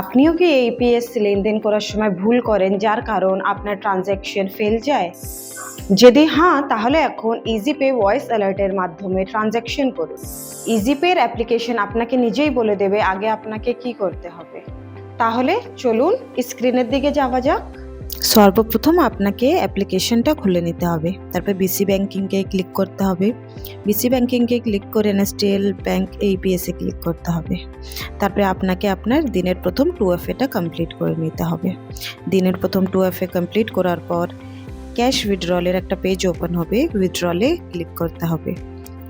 আপনিও কি এই পিএস লেনদেন করার সময় ভুল করেন, যার কারণ আপনার ট্রানজ্যাকশন ফেল যায়? যদি হ্যাঁ তাহলে এখন ইজিপে ভয়েস অ্যালার্টের মাধ্যমে ট্রানজ্যাকশন করুন। ইজিপের অ্যাপ্লিকেশন আপনাকে নিজেই বলে দেবে আগে আপনাকে কি করতে হবে। তাহলে চলুন স্ক্রিনের দিকে যাওয়া যাক। সর্বপ্রথম আপনাকে অ্যাপ্লিকেশনটা খুলে নিতে হবে। তারপর বিসি ব্যাংকিংকে ক্লিক করতে হবে। বিসি ব্যাংকিংকে ক্লিক করে এনএসটিএল ব্যাংক এইপিএসে ক্লিক করতে হবে। তারপরে আপনাকে আপনার দিনের প্রথম টু এফ এটা কমপ্লিট করে নিতে হবে। দিনের প্রথম টু এফ এ কমপ্লিট করার পর ক্যাশ উইথড্রলের একটা পেজ ওপেন হবে। উইথড্রলে ক্লিক করতে হবে।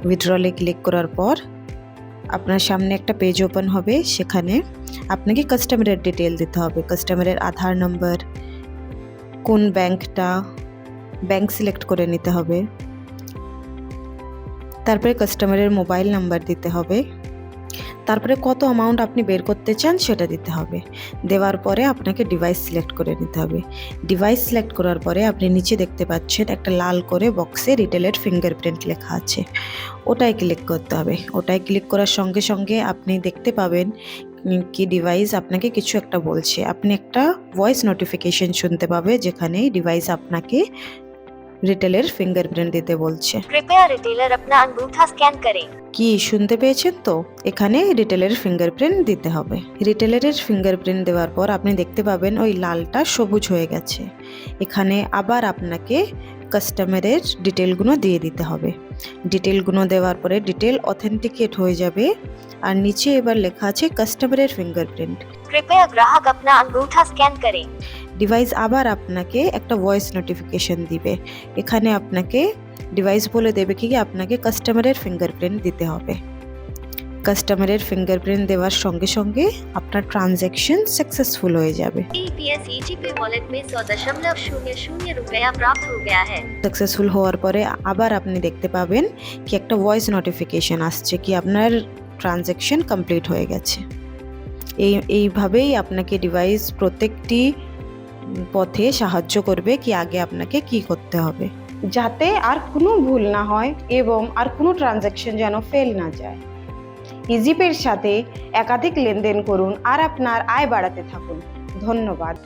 উইথড্রলে ক্লিক করার পর আপনার সামনে একটা পেজ ওপেন হবে। সেখানে আপনাকে কাস্টমারের ডিটেল দিতে হবে। কাস্টমারের আধার নম্বর কোন ব্যাংকটা, ব্যাংক সিলেক্ট করে নিতে হবে। তারপরে কাস্টমারের মোবাইল নাম্বার দিতে হবে। তারপরে কত অ্যামাউন্ট আপনি বের করতে চান সেটা দিতে হবে। দেওয়ার পরে আপনাকে ডিভাইস সিলেক্ট করে নিতে হবে। ডিভাইস সিলেক্ট করার পরে আপনি নিচে দেখতে পাচ্ছেন একটা লাল করে বক্সে রিটেলের ফিঙ্গারপ্রিন্ট লেখা আছে। ওটাই ক্লিক করতে হবে। ওটাই ক্লিক করার সঙ্গে সঙ্গে আপনি দেখতে পাবেন কি ডিভাইস আপনাকে কিছু একটা বলছে আপনি একটা ভয়েস নোটিফিকেশন শুনতে পাবে যেখানে ডিভাইস আপনাকে রিটেলের ফিঙ্গারপ্রিন্ট দিতে বলছে कृपया रिटेलर अपना अंगूठा स्कैन करें কি শুনতে পেয়েছেন তো এখানে রিটেলের ফিঙ্গারপ্রিন্ট দিতে হবে রিটেলারের ফিঙ্গারপ্রিন্ট দেওয়ার পর আপনি দেখতে পাবেন ওই লালটা সবুজ হয়ে গেছে এখানে আবার আপনাকে কাস্টমারের ডিটেলগুলো দিয়ে দিতে হবে ডিটেলগুলো দেওয়ার পরে ডিটেল অথেন্টিকেট হয়ে যাবে। আর নিচে এবার লেখা আছে কাস্টমারের ফিঙ্গারপ্রিন্ট কৃপয়া গ্রাহক আপনা আঙ্গুঠা স্ক্যান করে। ডিভাইস আবার আপনাকে একটা ভয়েস নোটিফিকেশন দিবে। এখানে আপনাকে ডিভাইস বলে দেবে কি আপনাকে কাস্টমারের ফিঙ্গারপ্রিন্ট দিতে হবে। কাস্টমারের ফিঙ্গারপ্রিন্ট দেওয়ার সঙ্গে সঙ্গে আপনার ট্রানজ্যাকশন সাকসেসফুল হয়ে যাবে। সাকসেসফুল হওয়ার পরে আবার আপনি দেখতে পাবেন কি একটা ভয়েস নোটিফিকেশন আসছে কি আপনার ট্রানজ্যাকশন কমপ্লিট হয়ে গেছে। এই এইভাবেই আপনাকে ডিভাইস প্রত্যেকটি পথে সাহায্য করবে কি আগে আপনাকে কি করতে হবে। যাতে আর কোনো ভুল না হয় এবং আর কোনো ট্রানজ্যাকশন যেন ফেল না যায়। ইজিপের সাথে একাধিক লেনদেন করুন আর আপনার আয় বাড়াতে থাকুন। ধন্যবাদ।